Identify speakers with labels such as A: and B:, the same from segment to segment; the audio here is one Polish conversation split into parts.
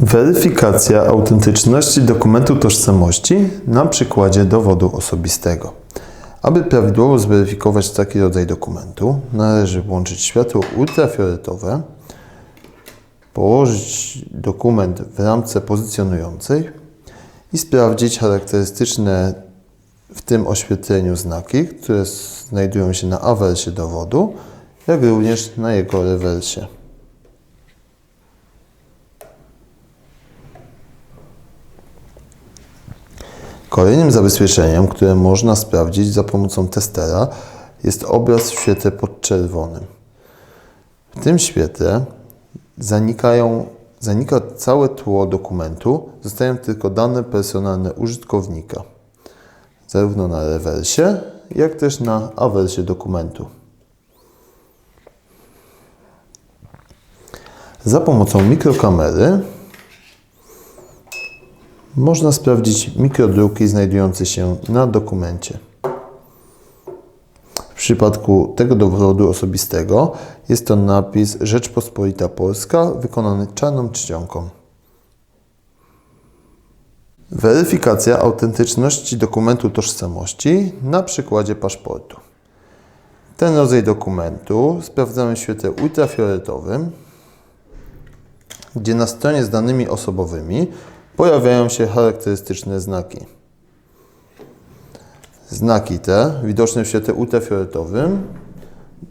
A: Weryfikacja autentyczności dokumentu tożsamości na przykładzie dowodu osobistego. Aby prawidłowo zweryfikować taki rodzaj dokumentu, należy włączyć światło ultrafioletowe, położyć dokument w ramce pozycjonującej i sprawdzić charakterystyczne w tym oświetleniu znaki, które znajdują się na awersie dowodu, jak również na jego rewersie. Kolejnym zabezpieczeniem, które można sprawdzić za pomocą testera, jest obraz w świetle podczerwonym. W tym świetle zanikają, zanika całe tło dokumentu, zostają tylko dane personalne użytkownika, zarówno na rewersie, jak też na awersie dokumentu. Za pomocą mikrokamery można sprawdzić mikrodruki znajdujące się na dokumencie. W przypadku tego dowodu osobistego jest to napis Rzeczpospolita Polska wykonany czarną czcionką. Weryfikacja autentyczności dokumentu tożsamości na przykładzie paszportu. Ten rodzaj dokumentu sprawdzamy w świetle ultrafioletowym, gdzie na stronie z danymi osobowymi pojawiają się charakterystyczne znaki. Znaki te, widoczne w świetle ultrafioletowym,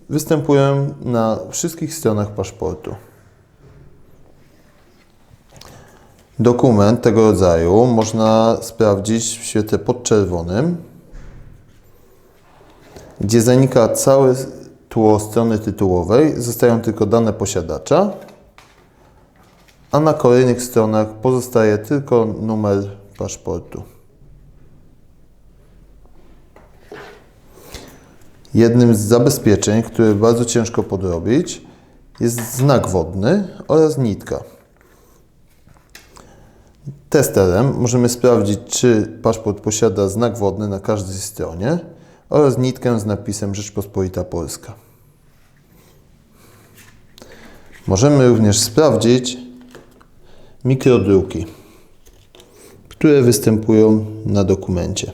A: występują na wszystkich stronach paszportu. Dokument tego rodzaju można sprawdzić w świetle podczerwonym, gdzie zanika całe tło strony tytułowej, zostają tylko dane posiadacza, a na kolejnych stronach pozostaje tylko numer paszportu. Jednym z zabezpieczeń, które bardzo ciężko podrobić, jest znak wodny oraz nitka. Testerem możemy sprawdzić, czy paszport posiada znak wodny na każdej stronie oraz nitkę z napisem Rzeczpospolita Polska. Możemy również sprawdzić mikrodruki, które występują na dokumencie.